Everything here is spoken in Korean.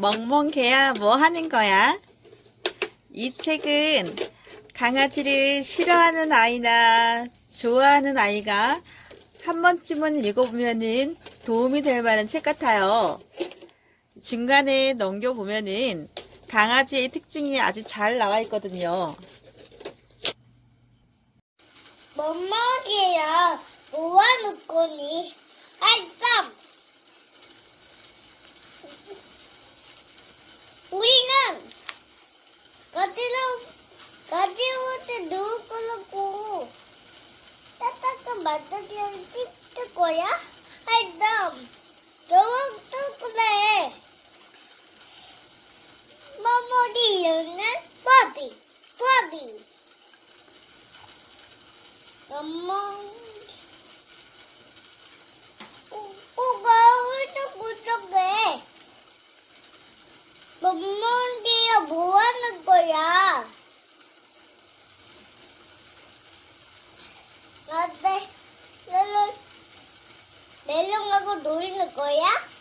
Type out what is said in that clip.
멍멍개야, 뭐 하는 거야? 이 책은 강아지를 싫어하는 아이나 좋아하는 아이가 한 번쯤은 읽어보면은 도움이 될 만한 책 같아요. 중간에 넘겨보면은 강아지의 특징이 아주 잘 나와 있거든요. 멍멍이랑 모아놓 거니 알점 우리는 가지로 가지로한테 누울 거라고. 따뜻한 만들기를 찍을 거야? 알점 너무 또 그래. 멍멍이 이름은 버비 버비. 멍멍 꼬꼬가 홀떡 홀떡해. 멍멍이가 뭐 거야? 나한테 멜론 멜론하고 놀는 거야?